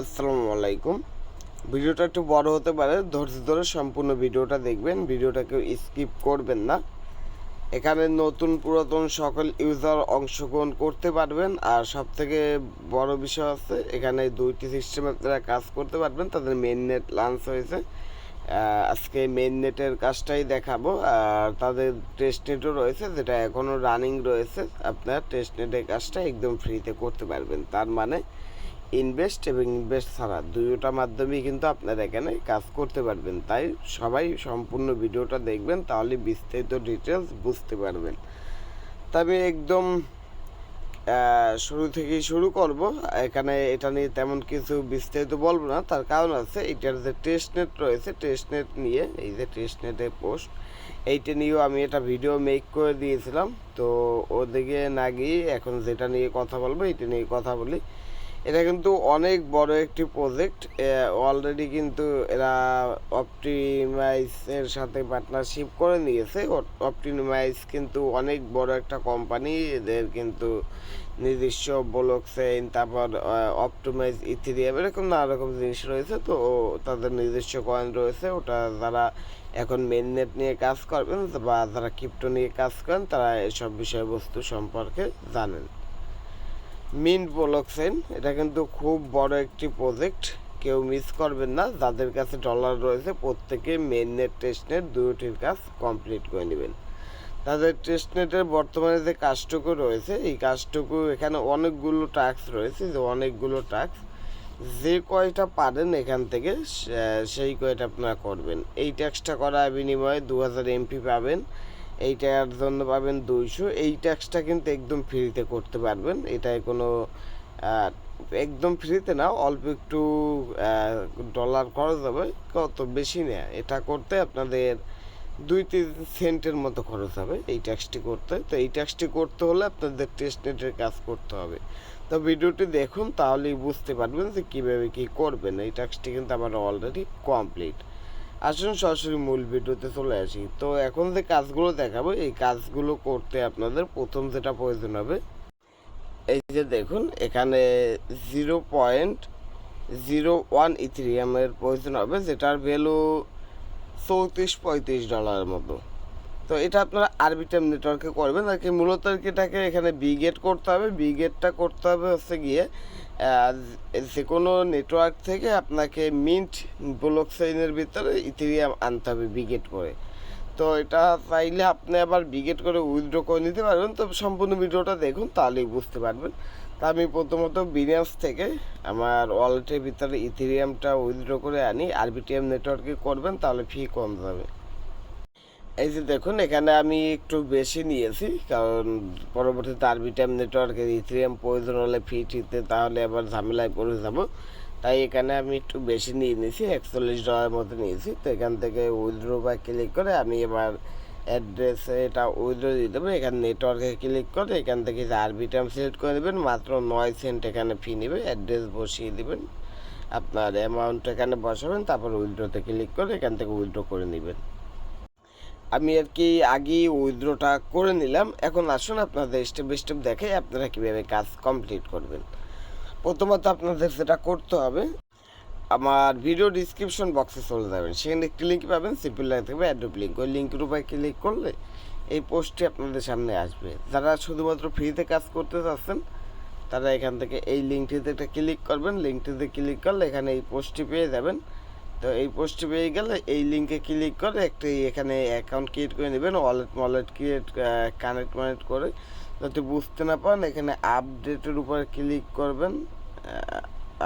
আসসালামু আলাইকুম। ভিডিওটা একটু বড় হতে পারে, ধৈর্য ধরে সম্পূর্ণ ভিডিওটা দেখবেন, ভিডিওটা কেউ স্কিপ করবেন না। এখানে নতুন পুরাতন সকল ইউজার অংশগ্রহণ করতে পারবেন, আর সব থেকে বড় বিষয় আছে এখানে দুইটি সিস্টেমে আপনারা কাজ করতে পারবেন, তাদের মেন নেট লঞ্চ হয়েছে। আজকে মেন নেটের কাজটাই দেখাবো, আর তাদের টেস্ট নেটও রয়েছে, যেটা এখনও রানিং রয়েছে। আপনার টেস্ট নেটের কাজটা একদম ফ্রিতে করতে পারবেন, তার মানে ইনভেস্ট এবং ইনভেস্ট ছাড়া দুইটা মাধ্যমেই কিন্তু আপনারা এখানে কাজ করতে পারবেন। তাই সবাই সম্পূর্ণ ভিডিওটা দেখবেন, তাহলে বিস্তারিত ডিটেলস বুঝতে পারবেন। তবে একদম শুরু থেকেই শুরু করব। এখানে এটা নিয়ে তেমন কিছু বিস্তারিত বলব না। তার কারণ আছে, এটার যে টেস্ট নেট রয়েছে টেস্ট নেট নিয়ে, এই যে টেস্ট নেটের পোস্ট এইটা নিয়েও আমি এটা ভিডিও মেক করে দিয়েছিলাম। তো ওদিকে না গিয়ে এখন যেটা নিয়ে কথা বলব, এটা নিয়ে কথা বলি। এটা কিন্তু অনেক বড় একটি প্রজেক্ট অলরেডি কিন্তু এরা অপটিমাইজের সাথে পার্টনারশিপ করে নিয়েছে। অপটিমাইজ কিন্তু অনেক বড় একটা কোম্পানি এদের কিন্তু নিজস্ব ব্লক চেইন তারপর অপটিমাইজ ইথিরিয়াম এরকম নানা রকম জিনিস রয়েছে। তো তাদের নিজস্ব কয়েন রয়েছে, ওটা যারা এখন মেন নেট নিয়ে কাজ করবেন বা যারা ক্রিপ্টো নিয়ে কাজ করেন, তারা এসব বিষয়বস্তু সম্পর্কে জানেন। মিন ব্লকচেন এটা কিন্তু খুব বড় একটি প্রজেক্ট। কেউ মিস করবেন না, যাদের কাছে ডলার রয়েছে, প্রত্যেকে মেন নেট টেস্ট নেট দুটির কাজ কমপ্লিট করে নেবেন। তাদের টেস্ট নেটের বর্তমানে যে কাজটুকু রয়েছে, এই কাজটুকু এখানে অনেকগুলো টাস্ক রয়েছে, যে অনেকগুলো টাস্ক যে কয়টা পারেন এখান থেকে সেই কয়টা আপনারা করবেন। এই ট্যাক্সটা করার বিনিময়ে দু হাজার এমপি পাবেন। এইটার জন্য পাবেন দুইশো। এই ট্যাক্সটা কিন্তু একদম ফ্রিতে করতে পারবেন। এটায় কোনো একদম ফ্রিতে না, অল্প একটু ডলার খরচ হবে, কত বেশি নেয় এটা করতে আপনাদের দুই, তিন সেন্টের মতো খরচ হবে এই ট্যাক্সটি করতে। তো এই ট্যাক্সটি করতে হলে আপনাদের টেস্ট নেটের কাজ করতে হবে। তো ভিডিওটি দেখুন, তাহলেই বুঝতে পারবেন যে কীভাবে কী করবেন। এই ট্যাক্সটি কিন্তু আমার অলরেডি কমপ্লিট আসুন, সরাসরি মূল ভিডিওতে চলে আসি। তো এখন যে কাজগুলো দেখাবো, এই কাজগুলো করতে আপনাদের প্রথম যেটা প্রয়োজন হবে, এই যে দেখুন, এখানে জিরো পয়েন্ট জিরো ওয়ান ইথিরিয়ামের প্রয়োজন হবে, যেটার ভ্যালু চৌত্রিশ পঁয়ত্রিশ ডলারের মতো। তো এটা আপনারা আরবিটাম নেটওয়ার্কে করবেন। আর কি মূলত আর কি এটাকে এখানে বি গেট করতে হবে। বি গেটটা করতে হবে হচ্ছে গিয়ে যে কোনো নেটওয়ার্ক থেকে আপনাকে মিন্ট ব্লক চেইনের ভিতরে ইথেরিয়াম আনতে হবে বি গেট করে। তো এটা চাইলে আপনি আবার বিগেট করে উইথড্র করে নিতে পারবেন। তো সম্পূর্ণ ভিডিওটা দেখুন, তাহলেই বুঝতে পারবেন। তা আমি প্রথমত বিনিয়াস থেকে আমার ওয়ালেটের ভিতরে ইথেরিয়ামটা উইথড্র করে আনি। আরবিটিএম নেটওয়ার্কে করবেন, তাহলে ফি কম যাবে। এই যে দেখুন, এখানে আমি একটু বেশি নিয়েছি, কারণ পরবর্তীতে আর আরবিটিএম নেটওয়ার্কের ইথেরিয়াম প্রয়োজন হলে ফি ঠিকতে তাহলে আবার ঝামেলায় পড়ে যাব। তাই এখানে আমি একটু বেশি নিয়ে নিয়েছি, একচল্লিশ ডলার মতো নিয়েছি। তো এখান থেকে উইথড্র বা ক্লিক করে আমি এবার অ্যাড্রেসে এটা উইথড্র দিয়ে দেবো। এখানে নেটওয়ার্কে ক্লিক করে এখান থেকে যে আরবিটাম সিলেক্ট করে দেবেন, মাত্র নয় সেন্ট এখানে ফি নেবে অ্যাড্রেস বসিয়ে দেবেন। আপনার অ্যামাউন্ট এখানে বসাবেন, তারপর উইথড্রতে ক্লিক করে এখান থেকে উইথড্র করে নেবেন। আমি আর কি আগেই উইথড্রটা করে নিলাম। এখন আসুন আপনাদের স্টেপ বাই স্টেপ দেখে আপনারা কীভাবে কাজ কমপ্লিট করবেন। প্রথমত আপনাদের সেটা করতে হবে, আমার ভিডিও ডিসক্রিপশন বক্সে চলে যাবেন। সেখানে একটি লিঙ্ক পাবেন সিম্পল লাইন থাকবে অ্যাড্রপ লিঙ্ক ওই লিঙ্কের উপরে ক্লিক করলে এই পোস্টটি আপনাদের সামনে আসবে। যারা শুধুমাত্র ফ্রিতে কাজ করতে চাচ্ছেন, তারা এখান থেকে এই লিঙ্কটিতে একটা ক্লিক করবেন। লিঙ্কটিতে ক্লিক করলে এখানে এই পোস্টটি পেয়ে যাবেন। তো এই পোস্টটি পেয়ে গেলে এই লিঙ্কে ক্লিক করে একটি এখানে অ্যাকাউন্ট ক্রিয়েট করে নেবেন ওয়ালেট ওয়ালেট ক্রিয়েট কানেক্ট মানেক্ট করে। যাতে বুঝতে না পারেন, এখানে আপডেটের উপরে ক্লিক করবেন।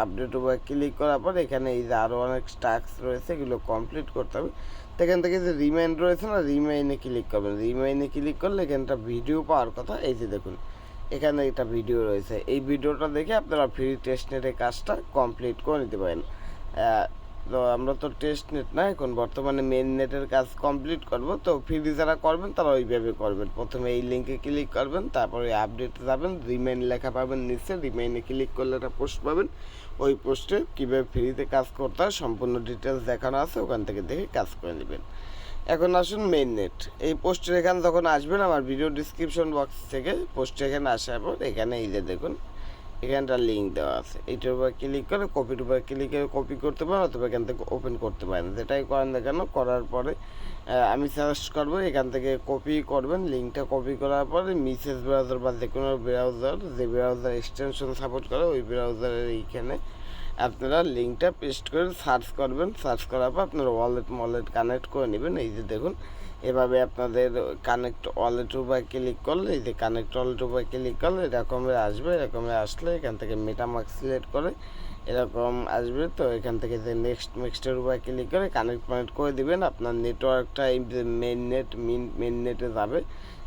আপডেট উপরে ক্লিক করার পর এখানে এই যে আরও অনেক টাস্ক রয়েছে, এগুলো কমপ্লিট করতে হবে। তো এখান থেকে যে রিমাইন্ড রয়েছে না রিমাইনে ক্লিক করবেন। রিমাইনে ক্লিক করলে এখানটা ভিডিও পাওয়ার কথা, এই যে দেখুন, এখানে একটা ভিডিও রয়েছে। এই ভিডিওটা দেখে আপনারা ফ্রি টেস্ট নেটের কাজটা কমপ্লিট করে নিতে পারেন। তো আমরা তো টেস্ট নেট না, এখন বর্তমানে মেন নেটের কাজ কমপ্লিট করব। তো ফ্রি যারা করবেন, তারা ওইভাবে করবেন। প্রথমে এই লিঙ্কে ক্লিক করবেন, তারপরে আপডেটে যাবেন রিমাইন লেখা পাবেন নিচে রিমাইনে ক্লিক করলে একটা পোস্ট পাবেন। ওই পোস্টে কীভাবে ফ্রিতে কাজ করতে হয়, সম্পূর্ণ ডিটেলস দেখানো আছে, ওখান থেকে দেখে কাজ করে নেবেন। এখন আসুন মেইন নেট এই পোস্টের এখানে যখন আসবেন, আমার ভিডিও ডিসক্রিপশন বক্স থেকে পোস্টে এখানে আসার পর এখানে এই যে দেখুন এখানটা লিঙ্ক দেওয়া আছে। এইটার উপর ক্লিক করে কপির উপর ক্লিক করে কপি করতে পারেন অথবা এখান থেকে ওপেন করতে পারেন। যেটাই করেন না কেন, করার পরে আমি সাজেস্ট করব এখান থেকে কপি করবেন। লিঙ্কটা কপি করার পরে মিসেস ব্রাউজার বা যে কোনো ব্রাউজার যে ব্রাউজার এক্সটেনশন সাপোর্ট করে, ওই ব্রাউজারের এইখানে আপনারা লিঙ্কটা পেস্ট করে সার্চ করবেন। সার্চ করার পর আপনারা ওয়ালেট মলেট কানেক্ট করে নেবেন। এই যে দেখুন এভাবে আপনাদের কানেক্ট ওয়ালেট উপরে ক্লিক করলে যে কানেক্ট ওয়ালেট উপরে ক্লিক করলে এরকমের আসবে এরকমের আসলে এখান থেকে মেটামার্ক সিলেক্ট করে এরকম আসবে। তো এখান থেকে যে নেক্সট নেক্সটের উপরে ক্লিক করে কানেক্ট কানেক্ট করে দিবেন। আপনার নেটওয়ার্কটা এই যে মেন নেট মেন মেন নেটে যাবে।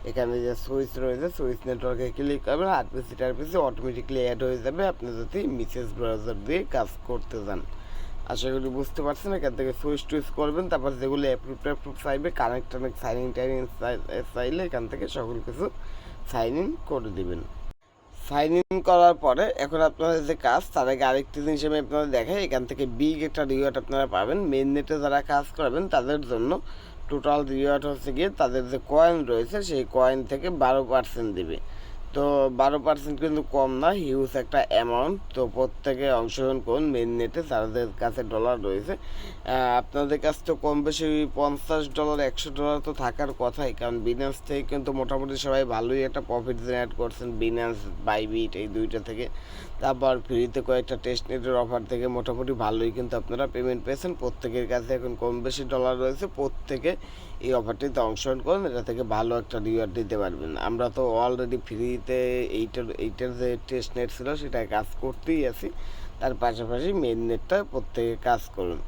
এখানে যে সুইচ রয়েছে সুইচ নেটওয়ার্কে ক্লিক করবেন আরপিসি টারপিসি অটোমেটিকলি অ্যাড হয়ে যাবে। আপনি যদি মিসেস ব্রাউজার দিয়ে কাজ করতে যান। আশা করি বুঝতে পারছেন, এখান থেকে সুইচ টুইচ করবেন, তারপর যেগুলো অ্যাপ্রুভ ট্যাপ্রুভ চাইবে কানেক্ট টানেক্ট সাইন ইন টাইন ইন চাইলে এখান থেকে সকল কিছু সাইন ইন করে দিবেন। সাইন ইন করার পরে এখন আপনাদের যে কাজ, তার আগে আরেকটি জিনিস আমি আপনাদের দেখাই, এখান থেকে বিগ একটা রিওয়ার্ড আপনারা পাবেন। মেন নেটে যারা কাজ করবেন, তাদের জন্য টোটাল রিওয়ার্ড হচ্ছে গিয়ে তাদের যে কয়েন রয়েছে, সেই কয়েন থেকে বারো পার্সেন্ট দেবে। তো বারো পার্সেন্ট কিন্তু কম না হিউজ একটা অ্যামাউন্ট তো প্রত্যেকে অংশগ্রহণ করুন মেন নেটে তাদের কাছে ডলার রয়েছে আপনাদের কাছ তো কম বেশি পঞ্চাশ ডলার একশো ডলার তো থাকার কথাই। কারণ বিনান্স থেকে কিন্তু মোটামুটি সবাই ভালোই একটা প্রফিট জেনারেট করছেন। বিনান্স বাইবিট এই দুইটা থেকে। তারপর ফ্রিতে কয়েকটা টেস্ট নেটের অফার থেকে মোটামুটি ভালোই কিন্তু আপনারা পেমেন্ট পেয়েছেন। প্রত্যেকের কাছে এখন কম বেশি ডলার রয়েছে। প্রত্যেকে এই অফারটিতে অংশগ্রহণ করুন। এটা থেকে ভালো একটা রিওয়ার্ড দিতে পারবেন। আমরা তো অলরেডি ফ্রিতে এইটার এইটার যে টেস্ট নেট ছিল সেটা কাজ করতেই আছি। তার পাশাপাশি মেন নেটটা প্রত্যেকে কাজ করুন।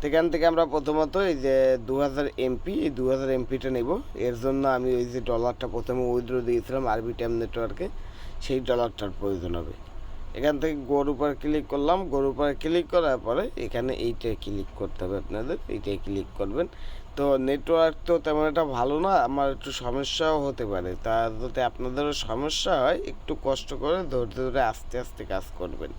সেখান থেকে আমরা প্রথমত এই যে দু হাজার এমপি এই দু হাজার এমপিটা নেব। এর জন্য আমি ওই যে ডলারটা প্রথমে উইথড্র দিয়েছিলাম আরবি টাইম নেটওয়ার্কে সেই ডলারটার প্রয়োজন হবে। এখান থেকে গোর উপর ক্লিক করলাম, গোর উপর ক্লিক করার পরে এখানে এইটায় ক্লিক করতে হবে আপনাদের, এইটায় ক্লিক করবেন। তো নেটওয়ার্ক তো তেমন একটা ভালো না, আমার একটু সমস্যাও হতে পারে। তা যাতে আপনাদেরও সমস্যা হয়, একটু কষ্ট করে ধৈর্য ধরে আস্তে আস্তে কাজ করবেন।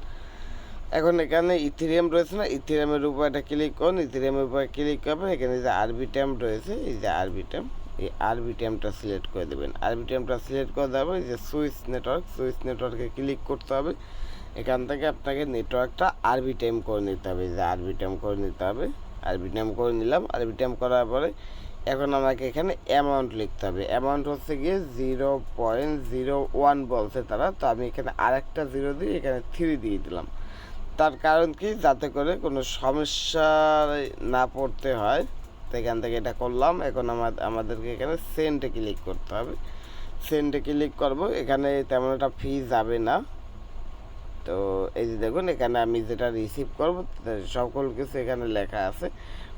এখন এখানে ইথিরিয়াম রয়েছে না ইথিরিয়ামের উপর একটা ক্লিক করুন ইথেরিয়ামের উপর ক্লিক করবেন, এখানে যে আরবি ট্যাম রয়েছে, এই যে আরবি ট্যাম এই আরবি ট্যামটা সিলেক্ট করে দেবেন। আরবি ট্যামটা সিলেক্ট করে দেওয়া যে সুইচ নেটওয়ার্ক, সুইচ নেটওয়ার্কে ক্লিক করতে হবে। এখান থেকে আপনাকে নেটওয়ার্কটা আরবি টাইম করে নিতে হবে। যে আরবি টাইম করে নিতে হবে আরবি টাইম করে নিলাম। আরবি টাইম করার পরে এখন আমাকে এখানে অ্যামাউন্ট লিখতে হবে। অ্যামাউন্ট হচ্ছে গিয়ে জিরো পয়েন্ট জিরো ওয়ান বলছে তারা। তো আমি এখানে আরেকটা জিরো দিয়ে এখানে থ্রি দিয়ে দিলাম। তার কারণ কি? যাতে করে কোনো সমস্যা না পড়তে হয়। তো এখান থেকে এটা করলাম। এখন আমাদেরকে এখানে সেন্টে ক্লিক করতে হবে। সেন্টে ক্লিক করব। এখানে তেমন একটা ফি যাবে না। তো এই যে দেখুন, এখানে আমি যেটা রিসিভ করব সকল কিছু এখানে লেখা আছে।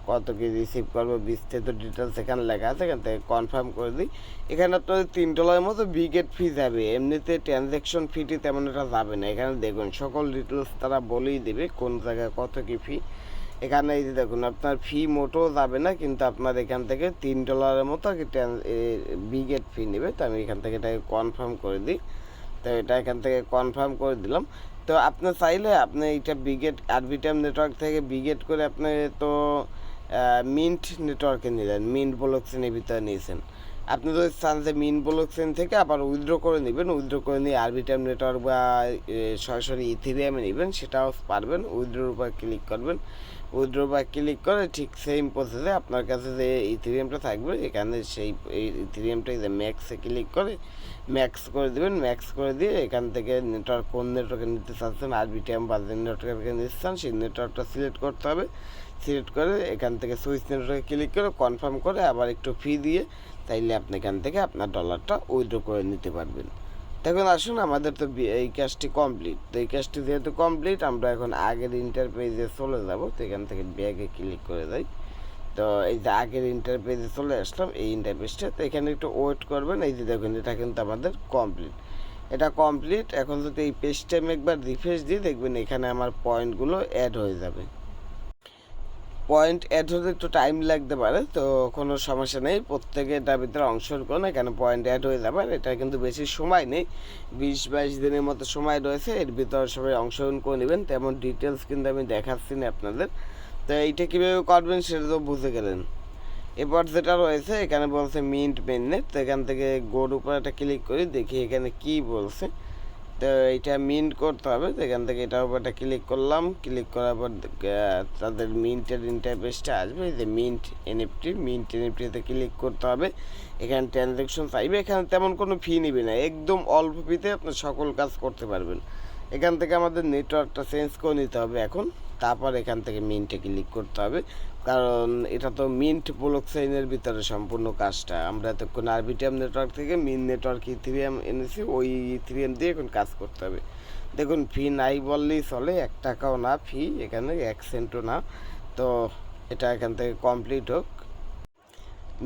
কত কি রিসিভ করব, বিস্তারিত ডিটেলস এখানে লেখা আছে। এখান থেকে কনফার্ম করে দিই। এখানে আপনাদের তিন ডলারের মতো বিগেট ফি যাবে। এমনিতে ট্রানজ্যাকশন ফিটি তেমন একটা যাবে না। এখানে দেখুন, সকল ডিটেলস তারা বলেই দেবে কোন জায়গায় কত কি ফি এখানে এই যে দেখুন, আপনার ফি মোটেও যাবে না, কিন্তু আপনার এখান থেকে তিন ডলারের মতো আর কি বিগেট ফি নেবে। তো আমি এখান থেকে এটাকে কনফার্ম করে দিই। তো এটা এখান থেকে কনফার্ম করে দিলাম। তো আপনি চাইলে আপনি এইটা বিগেট আরবিটাম নেটওয়ার্ক থেকে বিগেট করে আপনি তো মিন্ট নেটওয়ার্কে নিলেন। মিন্ট ব্লকচেনের ভিতরে নিয়েছেন। আপনি যদি চান যে মিন ব্লকচেন থেকে আবার উইথড্র করে নেবেন উইথড্র করে নিয়ে আরবিটাম নেটওয়ার্ক বা সরাসরি ইথিরিয়ামে নেবেন, সেটাও পারবেন উইথড্রোর উপর ক্লিক করবেন। উইথড্রোর বা ক্লিক করে ঠিক সেম প্রসেসে আপনার কাছে যে ইথিরিয়ামটা থাকবে, এখানে সেই, এই ইথেরিয়ামটাই যে ম্যাক্সে ক্লিক করে ম্যাক্স করে দেবেন ম্যাক্স করে দিয়ে এখান থেকে নেটওয়ার্ক কোন নেটওয়ার্কে নিতে চাচ্ছেন আরবিটিএম বা যে নেটওয়ার্কে নিতে চান, সেই নেটওয়ার্কটা সিলেক্ট করতে হবে। সিলেক্ট করে এখান থেকে সুইচ নেটওয়ার্কে ক্লিক করে কনফার্ম করে আবার একটু ফি দিয়ে তাইলে আপনি এখান থেকে আপনার ডলারটা উইথড্র করে নিতে পারবেন। দেখুন, আসুন, আমাদের তো এই কাজটি কমপ্লিট তো এই কাজটি যেহেতু কমপ্লিট আমরা এখন আগের ইন্টার পেজে চলে যাব। তো এখান থেকে ব্যাগে ক্লিক করে যাই তো এই যে আগের ইন্টার পেজে চলে আসলাম, এই ইন্টার পেজটা তো এখানে একটু ওয়েট করবেন। এই যে দেখুন, এটা কিন্তু আমাদের কমপ্লিট এটা কমপ্লিট এখন যদি এই পেজটা আমি একবার রিফ্রেশ দিই, দেখবেন এখানে আমার পয়েন্টগুলো অ্যাড হয়ে যাবে। পয়েন্ট অ্যাড হতে একটু টাইম লাগতে পারে, তো কোনো সমস্যা নেই। প্রত্যেকে এটার ভিতরে অংশগ্রহণ করুন, এখানে পয়েন্ট অ্যাড হয়ে যাবে এটা কিন্তু বেশি সময় নেই। বিশ বাইশ দিনের মতো সময় রয়েছে, এর ভিতরে সবাই অংশগ্রহণ করে নেবেন, তেমন ডিটেলস কিন্তু আমি দেখাচ্ছি না আপনাদের। তো এইটা কীভাবে করবেন সেটা তো বুঝে গেলেন। এরপর যেটা রয়েছে, এখানে বলছে মিন্ট মেননেট তো এখান থেকে গোর উপর একটা ক্লিক করি, দেখি এখানে কি বলছে। তো এটা মিন্ট করতে হবে। এখান থেকে এটার উপর একটা ক্লিক করলাম। ক্লিক করার পর তাদের মিন্টের ইন্টারফেসটা আসবে। যে মিন্ট এনএফটি মিন্ট এনএফটিতে ক্লিক করতে হবে। এখানে ট্রানজ্যাকশন চাইবে। এখানে তেমন কোনো ফি নিবে না। একদম অল্প ফিতে আপনি সকল কাজ করতে পারবেন। এখান থেকে আমাদের নেটওয়ার্কটা চেঞ্জ করে নিতে হবে এখন। তারপর এখান থেকে মিন্টে ক্লিক করতে হবে। কারণ এটা তো মিন্ট ব্লক চেইনের ভিতরে সম্পূর্ণ কাজটা। আমরা এতক্ষণ আরবিটিএম নেটওয়ার্ক থেকে মিন নেটওয়ার্ক ইথিরিয়াম এনেছি, ওই ইথিরিয়াম দিয়ে এখন কাজ করতে হবে। দেখুন ফি নাই বললেই চলে, এক টাকাও না ফি এখানে এক সেন্টও না। তো এটা এখান থেকে কমপ্লিট হোক।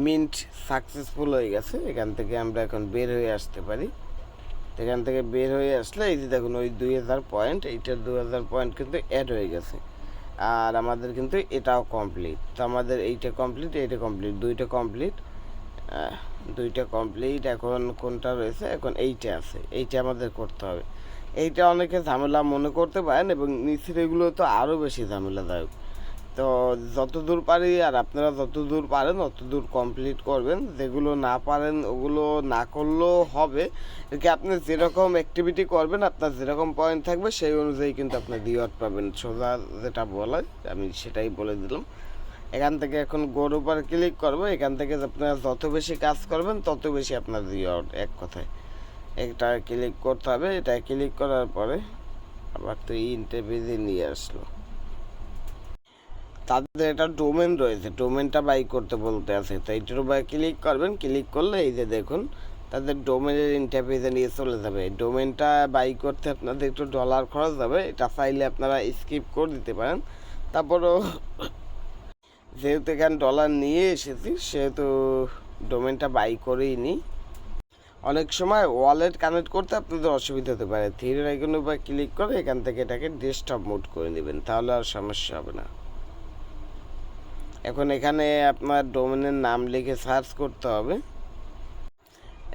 মিন্ট সাকসেসফুল হয়ে গেছে, এখান থেকে আমরা এখন বের হয়ে আসতে পারি। এখান থেকে বের হয়ে আসলে, এই যে দেখুন, ওই দুই হাজার পয়েন্ট এইটার দু হাজার পয়েন্ট কিন্তু অ্যাড হয়ে গেছে। আর আমাদের কিন্তু এটাও কমপ্লিট তো আমাদের এইটা কমপ্লিট এইটা কমপ্লিট দুইটা কমপ্লিট দুইটা কমপ্লিট এখন কোনটা রয়েছে? এখন এইটা আছে। এইটা আমাদের করতে হবে। এইটা অনেকে ঝামেলা মনে করতে পারেন এবং নিচের এগুলো তো আরও বেশি ঝামেলাদায়ক। তো যত দূর পারি আর আপনারা যত দূর পারেন তত দূর কমপ্লিট করবেন। যেগুলো না পারেন, ওগুলো না করলেও হবে। একে আপনি যেরকম অ্যাক্টিভিটি করবেন, আপনার যেরকম পয়েন্ট থাকবে, সেই অনুযায়ী কিন্তু আপনি রিওয়ার্ড পাবেন। সোজা যেটা বলে আমি সেটাই বলে দিলাম। এখান থেকে এখন গোর উপর ক্লিক করব। এখান থেকে আপনারা যত বেশি কাজ করবেন, তত বেশি আপনার রিওয়ার্ড এক কথায়। এটা ক্লিক করতে হবে। এটা ক্লিক করার পরে আবার তো ইন্টারভিউ নিয়ে আসলো। তাদের একটা ডোমেন রয়েছে, ডোমেনটা বাই করতে বলতে আছে। তো এইটার উপরে ক্লিক করবেন ক্লিক করলে এই যে দেখুন, তাদের ডোমেনের ইন্টারফেসে নিয়ে চলে যাবে। ডোমেনটা বাই করতে আপনাদের একটু ডলার খরচ হবে, এটা চাইলে আপনারা স্কিপ করে দিতে পারেন। তারপরও যেহেতু এখানে ডলার নিয়ে এসেছি, সেহেতু ডোমেনটা বাই করেই নিই। অনেক সময় ওয়ালেট কানেক্ট করতে আপনাদের অসুবিধা হতে পারে। থ্রি আইকনের উপর ক্লিক করে এখান থেকে এটাকে ডেস্কটপ মোড করে নেবেন, তাহলে আর সমস্যা হবে না। এখন এখানে আপনার ডোমেনের নাম লিখে সার্চ করতে হবে।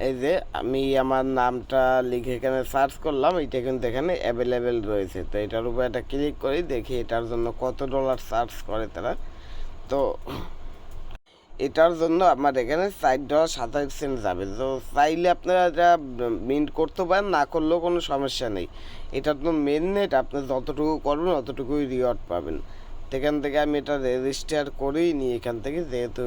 এই যে আমি আমার নামটা লিখে এখানে সার্চ করলাম এটা কিন্তু এখানে অ্যাভেলেবেল রয়েছে। তো এটার উপর একটা ক্লিক করি, দেখি এটার জন্য কত ডলার সার্চ করে তারা। তো এটার জন্য আমার এখানে চার ডলার সাতাশ সেন্ট যাবে। তো চাইলে আপনারা এটা মিন্ট করতে পারেন, না করলেও কোনো সমস্যা নেই। এটার তো মেন নেট আপনি যতটুকু করবেন, অতটুকুই রিওয়ার্ড পাবেন। সেখান থেকে আমি এটা রেজিস্টার করেই নিই এখান থেকে যেহেতু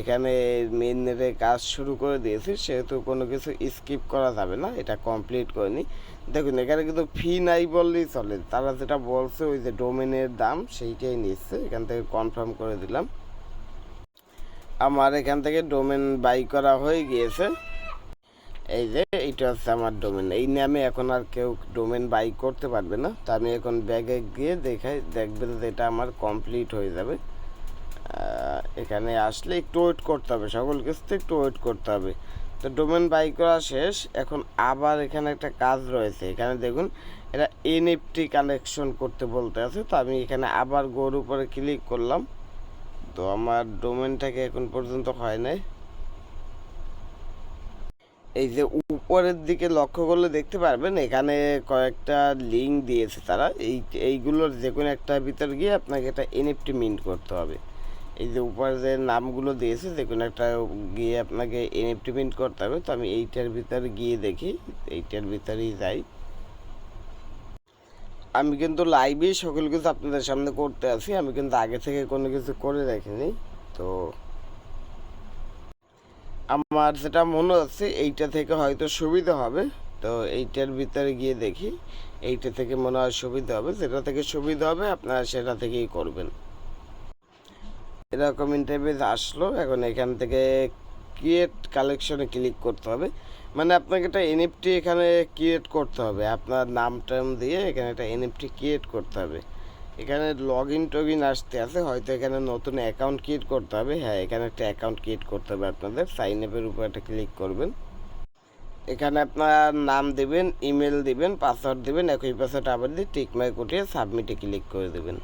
এখানে মেন নেটে কাজ শুরু করে দিয়েছি, সেহেতু কোনো কিছু স্কিপ করা যাবে না, এটা কমপ্লিট করে নিই দেখুন, এখানে কিন্তু ফি নাই বললেই চলে। তারা যেটা বলছে, ওই যে ডোমেনের দাম, সেইটাই নিচ্ছে। এখান থেকে কনফার্ম করে দিলাম। আমার এখান থেকে ডোমেন বাই করা হয়ে গিয়েছে। এই যে এইটা হচ্ছে আমার ডোমেন এই নামে এখন আর কেউ ডোমেন বাই করতে পারবে না। তো আমি এখন ব্যাগে গিয়ে দেখাই দেখবেন যে এটা আমার কমপ্লিট হয়ে যাবে। এখানে আসলে একটু ওয়েট করতে হবে, সকল কিছুতে একটু ওয়েট করতে হবে। তো ডোমেন বাই করা শেষ, এখন আবার এখানে একটা কাজ রয়েছে। এখানে দেখুন, এটা এনএফটি কানেকশন করতে বলতে আছে। তো আমি এখানে আবার গোর উপরে ক্লিক করলাম। তো আমার ডোমেনটাকে এখন পর্যন্ত হয় নাই। এই যে উপরের দিকে লক্ষ্য করলে দেখতে পারবেন, এখানে কয়েকটা লিঙ্ক দিয়েছে তারা। এই, এইগুলোর যে কোনো একটা ভিতর গিয়ে আপনাকে একটা এনএফটি মিন্ট করতে হবে। এই যে উপরে যে নামগুলো দিয়েছে, যে কোনো একটা গিয়ে আপনাকে এনএফটি মিন্ট করতে হবে। তো আমি এইটার ভিতরে গিয়ে দেখি, এইটার ভিতরেই যাই। আমি কিন্তু লাইভে সকল কিছু আপনাদের সামনে করতে আছি আমি কিন্তু আগে থেকে কোনো কিছু করে রাখিনি তো আমার যেটা মনে হচ্ছে, এইটা থেকে হয়তো সুবিধা হবে। তো এইটার ভিতরে গিয়ে দেখি, এইটা থেকে মনে হয় সুবিধা হবে। যেটা থেকে সুবিধা হবে, আপনারা সেটা থেকেই করবেন। এরকম ইন্টারভিউ আসলো, এখন এখান থেকে ক্রিয়েট কালেকশনে ক্লিক করতে হবে। মানে আপনাকে একটা এনএফটি এখানে ক্রিয়েট করতে হবে। আপনার নাম টাম দিয়ে এখানে একটা এনএফটি ক্রিয়েট করতে হবে। এখানে লগ ইন টগিন আসতে আছে, হয়তো এখানে নতুন অ্যাকাউন্ট ক্রিয়েট করতে হবে। হ্যাঁ এখানে একটা অ্যাকাউন্ট ক্রিয়েট করতে হবে আপনাদের। সাইন আপের উপর একটা ক্লিক করবেন। এখানে আপনার নাম দেবেন ইমেল দিবেন পাসওয়ার্ড দিবেন, একই পাসওয়ার্ড আবার দিয়ে টিক মার্ক উঠিয়ে সাবমিটে ক্লিক করে দেবেন।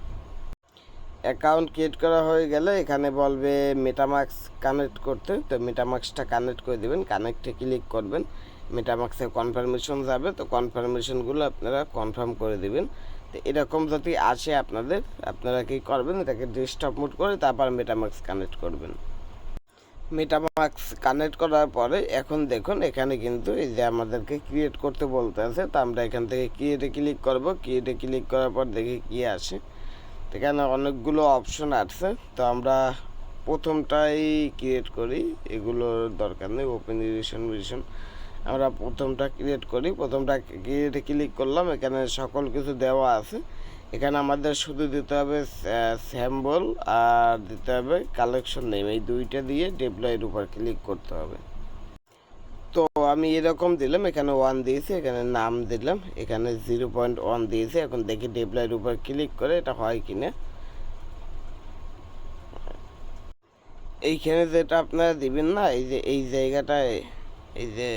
অ্যাকাউন্ট ক্রিয়েট করা হয়ে গেলে এখানে বলবে মেটামাক্স কানেক্ট করতে। তো মেটামাক্সটা কানেক্ট করে দেবেন কানেক্টে ক্লিক করবেন। মেটামাক্সে কনফার্মেশন যাবে, তো কনফার্মেশনগুলো আপনারা কনফার্ম করে দেবেন। তো এরকম যদি আসে আপনাদের, আপনারা কি করবেন? এটাকে ডেস্কটপ মোড করে তারপর মেটামাক্স কানেক্ট করবেন। মেটামাক্স কানেক্ট করার পরে এখন দেখুন, এখানে কিন্তু এই যে আমাদেরকে ক্রিয়েট করতে বলতে আছে, তো আমরা এখান থেকে ক্রিয়েটে ক্লিক করব। ক্রিয়েটে ক্লিক করার পর দেখি কি আসে। এখানে অনেকগুলো অপশন আছে, তো আমরা প্রথমটাই ক্রিয়েট করি। এগুলোর দরকার নেই ওপেন এডিশন ভিশন আমরা প্রথমটা ক্রিয়েট করি। প্রথমটা ক্রিয়েটে ক্লিক করলাম, এখানে সকল কিছু দেওয়া আছে। এখানে আমাদের শুধু দিতে হবে স্যাম্বল আর দিতে হবে কালেকশন নেম এই দুইটা দিয়ে ডিপ্লয়ের উপর ক্লিক করতে হবে। তো আমি এরকম দিলাম, এখানে ওয়ান দিয়েছি, এখানে নাম দিলাম, এখানে জিরো পয়েন্ট ওয়ান দিয়েছি। এখন দেখি ডিপ্লয়ের উপর ক্লিক করে এটা হয় কিনা। এইখানে যেটা আপনারা দিবেন না, এই যে, এই জায়গাটায়, এই যে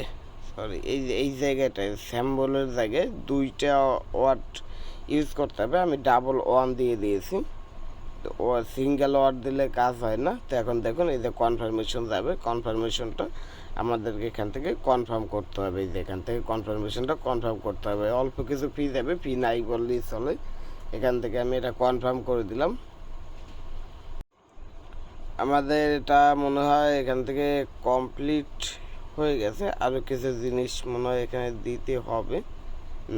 সরি এই এই জায়গাটায় স্যাম্বলের জায়গায় দুইটা ওয়ার্ড ইউজ করতে হবে। আমি ডাবল ওয়ান দিয়ে দিয়েছি। তো সিঙ্গেল ওয়ার্ড দিলে কাজ হয় না। তো এখন দেখুন, এই যে কনফার্মেশন যাবে। কনফার্মেশনটা আমাদেরকে এখান থেকে কনফার্ম করতে হবে। এই যে এখান থেকে কনফার্মেশনটা কনফার্ম করতে হবে। অল্প কিছু ফি যাবে ফি নাই বললেই চলে। এখান থেকে আমি এটা কনফার্ম করে দিলাম। আমাদের এটা মনে হয় এখান থেকে কমপ্লিট হয়ে গেছে। আরও কিছু জিনিস মনে হয় এখানে দিতে হবে।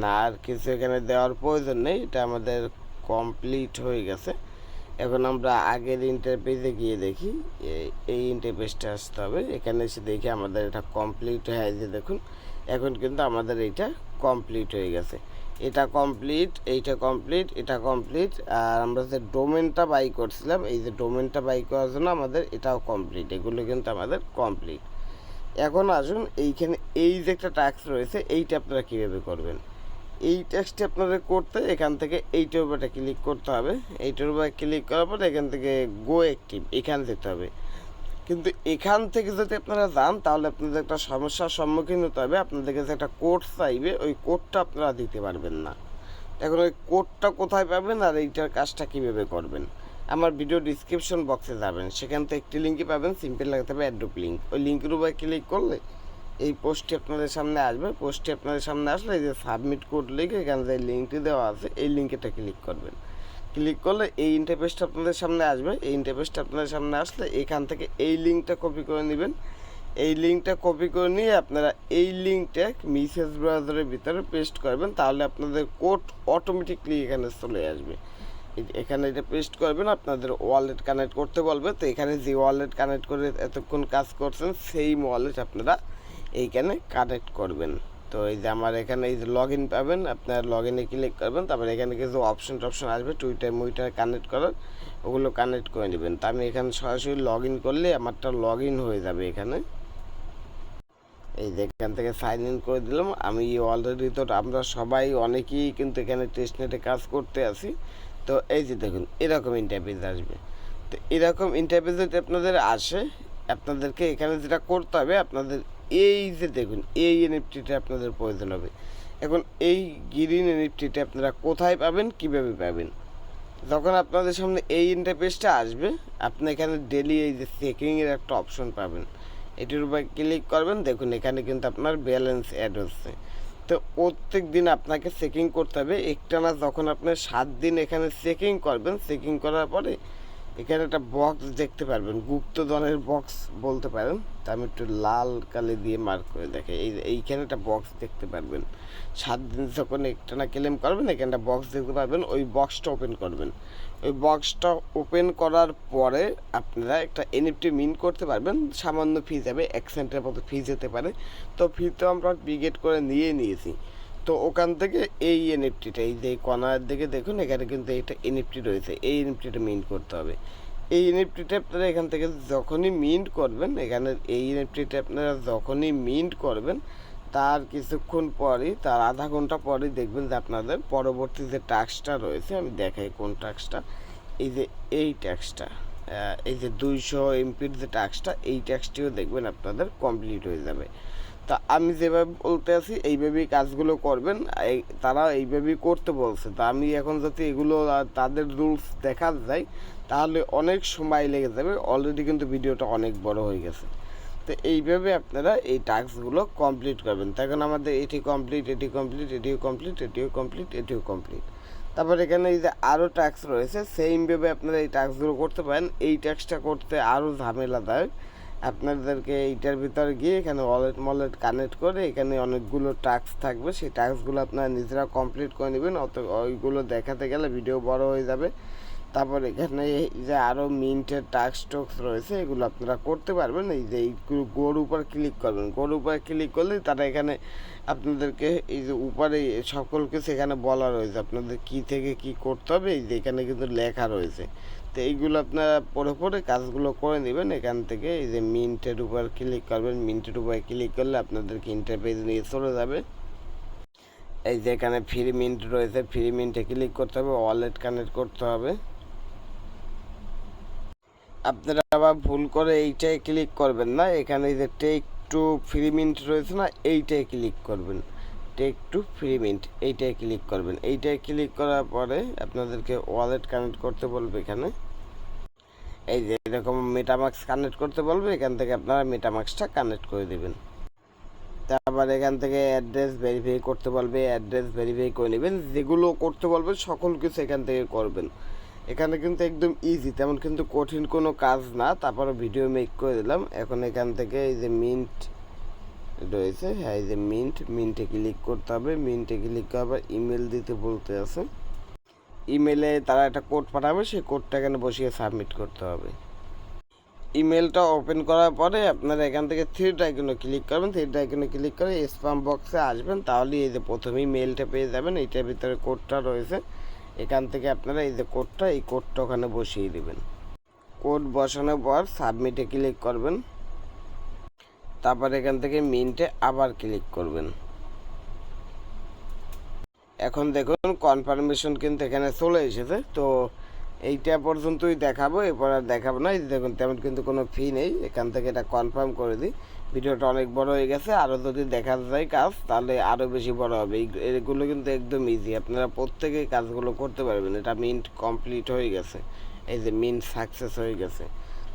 না, আর কিছু এখানে দেওয়ার প্রয়োজন নেই। এটা আমাদের কমপ্লিট হয়ে গেছে। এখন আমরা আগের ইন্টারপেজে গিয়ে দেখি। এই ইন্টারপেজটা আসতে হবে। এখানে এসে দেখি আমাদের এটা কমপ্লিট হয়ে যে দেখুন। এখন কিন্তু আমাদের এইটা কমপ্লিট হয়ে গেছে। এটা কমপ্লিট এইটা কমপ্লিট এটা কমপ্লিট আর আমরা যে ডোমেনটা বাই করছিলাম, এই যে ডোমেনটা বাই করার জন্য আমাদের এটাও কমপ্লিট এগুলো কিন্তু আমাদের কমপ্লিট এখন আসুন, এইখানে এই যে একটা ট্যাক্স রয়েছে, এইটা আপনারা কীভাবে করবেন? এই ট্যাক্সটি আপনাদের করতে এখান থেকে এইটার উপরে ক্লিক করতে হবে। এইটার উপরে ক্লিক করার পর এখান থেকে গো অ্যাক্টিভ এখানে যেতে হবে। কিন্তু এখান থেকে যদি আপনারা যান, তাহলে আপনাদের একটা সমস্যার সম্মুখীন হতে হবে। আপনাদের কাছে একটা কোড চাইবে, ওই কোডটা আপনারা দিতে পারবেন না। এখন ওই কোডটা কোথায় পাবেন আর এইটার কাজটা কীভাবে করবেন? আমার ভিডিও ডিসক্রিপশন বক্সে যাবেন। সেখান থেকে একটি লিঙ্কই পাবেন সিম্পল লাগতে হবে অ্যাড্রোপ লিঙ্ক ওই লিঙ্কের উপরে ক্লিক করলে এই পোস্টটি আপনাদের সামনে আসবে। পোস্টটি আপনাদের সামনে আসলে এই যে সাবমিট কোড লিখে এখানে যে লিঙ্কটি দেওয়া আছে, এই লিঙ্কেটা ক্লিক করবেন। ক্লিক করলে এই ইন্টারফেসটা আপনাদের সামনে আসবে। এই ইন্টারফেসটা আপনাদের সামনে আসলে এখান থেকে এই লিঙ্কটা কপি করে নেবেন। এই লিঙ্কটা কপি করে নিয়ে আপনারা এই লিঙ্কটা মেসেজ ব্রাউজারের ভিতরে পেস্ট করবেন, তাহলে আপনাদের কোড অটোমেটিকলি এখানে চলে আসবে। এখানে এটা পেস্ট করবেন, আপনাদের ওয়ালেট কানেক্ট করতে বলবে। তো এখানে যে ওয়ালেট কানেক্ট করে এতক্ষণ কাজ করছেন সেই ওয়ালেট আপনারা এইখানে কানেক্ট করবেন। তো এই যে আমার এখানে এই যে লগ ইন পাবেন, আপনার লগ ইনে ক্লিক করবেন, তারপরে এখানে কিছু অপশন টপশন আসবে, টুইটার মুইটার কানেক্ট করার, ওগুলো কানেক্ট করে নেবেন। তা আমি এখানে সরাসরি লগ ইন করলে আমারটা লগ ইন হয়ে যাবে এখানে। এই যে এখান থেকে সাইন ইন করে দিলাম। আমি অলরেডি তো আমরা সবাই অনেকেই কিন্তু এখানে টেস্টনেটে কাজ করতে আছি। তো এই যে দেখুন, এরকম ইন্টারভিউ আসবে। তো এরকম ইন্টারভিউ যদি আপনাদের আসে, আপনাদেরকে এখানে যেটা করতে হবে, আপনাদের এই যে দেখুন, এই এনএফটিটা আপনাদের প্রয়োজন হবে। এখন এই গ্রিন এনএফটিটা আপনারা কোথায় পাবেন, কীভাবে পাবেন? যখন আপনাদের সামনে এই ইন্টারফেসটা আসবে, আপনি এখানে ডেলি এই যে চেকিংয়ের একটা অপশন পাবেন। এটির উপর ক্লিক করবেন, দেখুন এখানে কিন্তু আপনার ব্যালেন্স অ্যাড হচ্ছে। তো প্রত্যেক দিন আপনাকে চেকিং করতে হবে। একটানা যখন আপনি সাত দিন এখানে চেকিং করবেন চেকিং করার পরে এখানে একটা বক্স দেখতে পারবেন। গুপ্ত গুপ্তধনের বক্স বলতে পারেন। তা আমি একটু লাল কালি দিয়ে মার্ক করে দেখে, এই এইখানে একটা বক্স দেখতে পারবেন। সাত দিন যখন একটানা ক্লেম করবেন, এখানে একটা বক্স দেখতে পারবেন। ওই বক্সটা ওপেন করবেন। ওই বক্সটা ওপেন করার পরে আপনারা একটা এনএফটি মিন করতে পারবেন। সামান্য ফি যাবে, এক সেন্টের মতো ফি যেতে পারে। তো ফি তো আমরা বিগেট করে নিয়ে নিয়েছি। তো ওখান থেকে এই এনএফটিটা এই যে কর্নার দিকে দেখুন, এখানে কিন্তু একটা এনএফটি রয়েছে। এই এনএফটিটা মিন্ট করতে হবে। এই এনএফটিটা আপনারা এখান থেকে যখনই মিন্ট করবেন এখানে এই এনএফটিটা আপনারা যখনই মিন্ট করবেন তার কিছুক্ষণ পরই, তার আধা ঘণ্টা পরেই দেখবেন যে আপনাদের পরবর্তী যে টাস্কটা রয়েছে, আমি দেখাই কোন টাস্কটা এই যে এই ট্যাক্সটা এই যে দুইশো এমপির যে ট্যাক্সটা এই ট্যাক্সটিও দেখবেন আপনাদের কমপ্লিট হয়ে যাবে। তা আমি যেভাবে বলতে আছি, এইভাবেই কাজগুলো করবেন। তারা এইভাবেই করতে বলছে। তা আমি এখন যদি এগুলো তাদের রুলস দেখা যায় তাহলে অনেক সময় লেগে যাবে। অলরেডি কিন্তু ভিডিওটা অনেক বড় হয়ে গেছে। তো এইভাবে আপনারা এই টাস্কগুলো কমপ্লিট করবেন। তখন আমাদের এটি কমপ্লিট এটি কমপ্লিট, এটিও কমপ্লিট এটিও কমপ্লিট এটিও কমপ্লিট। তারপর এখানে এই যে আরও ট্যাক্স রয়েছে, সেইমভাবে আপনারা এই ট্যাক্সগুলো করতে পারেন। এই ট্যাক্সটা করতে আরও ঝামেলাদায়ক। আপনাদেরকে এইটার ভিতরে গিয়ে এখানে ওয়ালেট মলেট কানেক্ট করে এখানে অনেকগুলো টাস্ক থাকবে। সেই টাস্কগুলো আপনারা নিজেরা কমপ্লিট করে নেবেন। অত ওইগুলো দেখাতে গেলে ভিডিও বড় হয়ে যাবে। তারপর এখানে এই যে আরও মিন্টের টাস্ক টক্স রয়েছে, এগুলো আপনারা করতে পারবেন। এই যে এই গোর উপর ক্লিক করবেন। গোর উপর ক্লিক করলে তারা এখানে আপনাদেরকে এই যে উপরে সকলকে সেখানে বলা রয়েছে, আপনাদের কি থেকে কি করতে হবে, এই যে এখানে কিন্তু লেখা রয়েছে। তো এইগুলো আপনারা পড়ে পড়ে কাজগুলো করে নেবেন। এখান থেকে এই যে মিন্টের উপর ক্লিক করবেন। মিন্টের উপর ক্লিক করলে আপনাদেরকে ইন্টারপেজ নিয়ে চলে যাবে। এই যে এখানে ফ্রি মিন্ট রয়েছে ফ্রি মিন্টে ক্লিক করতে হবে ওয়ালেট কানেক্ট করতে হবে। আপনারা আবার ভুল করে এইটাই ক্লিক করবেন না। এখানে এই যে টেক টু ফ্রি মিন্ট রয়েছে না, এইটাই ক্লিক করবেন। টেক টু ফ্রি মিন্ট এইটাই ক্লিক করবেন। এইটাই ক্লিক করার পরে আপনাদেরকে ওয়ালেট কানেক্ট করতে বলবে এখানে। এই যে এরকম মেটামাক্স কানেক্ট করতে বলবে, এখান থেকে আপনারা মেটামাক্সটা কানেক্ট করে দেবেন। তারপর এখান থেকে অ্যাড্রেস ভেরিফাই করতে বলবে অ্যাড্রেস ভেরিফাই করে নেবেন। যেগুলো করতে বলবে সকল কিছু এখান থেকে করবেন। এখানে কিন্তু একদম ইজি তেমন কিন্তু কঠিন কোনো কাজ না। তারপরে ভিডিও মেক করে দিলাম। এখন এখান থেকে এই যে মিন্ট রয়েছে হ্যাঁ এই যে মিন্ট মিন্টে ক্লিক করতে হবে। মিন্টে ক্লিক আবার ইমেল দিতে বলতে আছে। ইমেলে তারা একটা কোড পাঠাবে, সেই কোডটা এখানে বসিয়ে সাবমিট করতে হবে। ইমেলটা ওপেন করার পরে আপনারা এখান থেকে থ্রি আইকনে ক্লিক করবেন। থ্রি আইকনে ক্লিক করে স্পাম বক্সে আসবেন। তাহলে এই যে প্রথমেই মেলটা পেয়ে যাবেন। এইটার ভিতরে কোডটা রয়েছে। এখান থেকে আপনারা এই যে কোডটা এই কোডটা ওখানে বসিয়ে দেবেন। কোড বসানোর পর সাবমিটে ক্লিক করবেন। তারপর এখান থেকে মিন্টে আবার ক্লিক করবেন। এখন দেখুন কনফার্মেশন কিন্তু এখানে চলে এসেছে। তো এইটা পর্যন্তই দেখাবো, এরপর আর দেখাবো না। দেখুন, তেমন কিন্তু কোনো ফি নেই। এখান থেকে এটা কনফার্ম করে দিই। ভিডিওটা অনেক বড় হয়ে গেছে আরও যদি দেখা যায় কাজ, তাহলে আরও বেশি বড় হবে। এগুলো কিন্তু একদম ইজি আপনারা প্রত্যেকেই কাজগুলো করতে পারবেন। এটা মিন্ট কমপ্লিট হয়ে গেছে। এই যে মিন্ট সাকসেস হয়ে গেছে।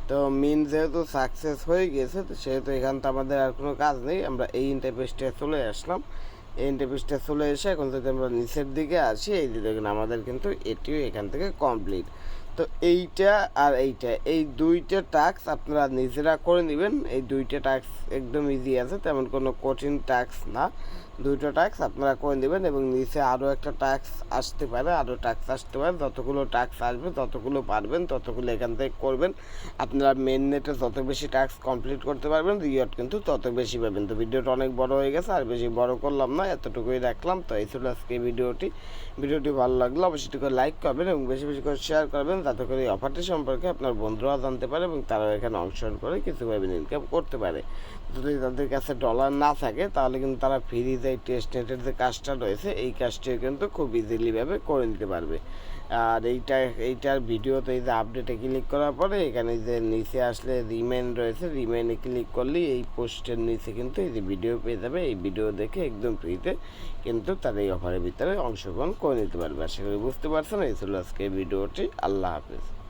তো মিন যেহেতু সাকসেস হয়ে গেছে, তো সেহেতু এখান তো আমাদের আর কোনো কাজ নেই। আমরা এই ইন্টারফেসটা চলে আসলাম। এই ইন্টারফেসটা চলে এসে এখন যদি আমরা নিচের দিকে আসি, এই যে দেখুন, আমাদের কিন্তু এটিও এখান থেকে কমপ্লিট তো এইটা আর এইটা, এই দুইটা টাস্ক আপনারা নিজেরা করে নেবেন। এই দুইটা টাস্ক একদম ইজি আছে, তেমন কোনো কঠিন টাস্ক না। দুইটা ট্যাক্স আপনারা করে নেবেন এবং নিচে আরও একটা ট্যাক্স আসতে পারে আরও ট্যাক্স আসতে পারে। যতগুলো ট্যাক্স আসবে, ততগুলো পারবেন, ততগুলো এখান থেকে করবেন। আপনারা মেন নেটে যত বেশি ট্যাক্স কমপ্লিট করতে পারবেন রিওয়ার্ড কিন্তু তত বেশি পাবেন। তো ভিডিওটা অনেক বড় হয়ে গেছে, আর বেশি বড় করলাম না, এতটুকুই রাখলাম। তো এই ছিল আজকে ভিডিওটি। ভিডিওটি ভালো লাগল অবশ্যই করে লাইক করবেন এবং বেশি বেশি করে শেয়ার করবেন, যাতে করে এই অফারটি সম্পর্কে আপনার বন্ধুরাও জানতে পারে এবং তারাও এখানে অংশগ্রহণ করে কিছু পাবেন ইনকাম করতে পারে। যদি তাদের কাছে ডলার না থাকে, তাহলে কিন্তু তারা ফ্রিতে টেস্ট নেটের যে কাজটা রয়েছে, এই কাজটি কিন্তু খুব ইজিলিভাবে করে নিতে পারবে। আর এইটা, এইটার ভিডিওতে এই যে আপডেটে ক্লিক করার পরে, এখানে যে নিচে আসলে রিমেন রয়েছে রিমেনে ক্লিক করলেই এই পোস্টের নিচে কিন্তু এই যে ভিডিও পেয়ে যাবে। এই ভিডিও দেখে একদম ফ্রিতে কিন্তু তার এই অফারের ভিতরে অংশগ্রহণ করে নিতে পারবে। আশা করি বুঝতে পারছেন, এই ছিল আজকে ভিডিওটি। আল্লাহ হাফিজ।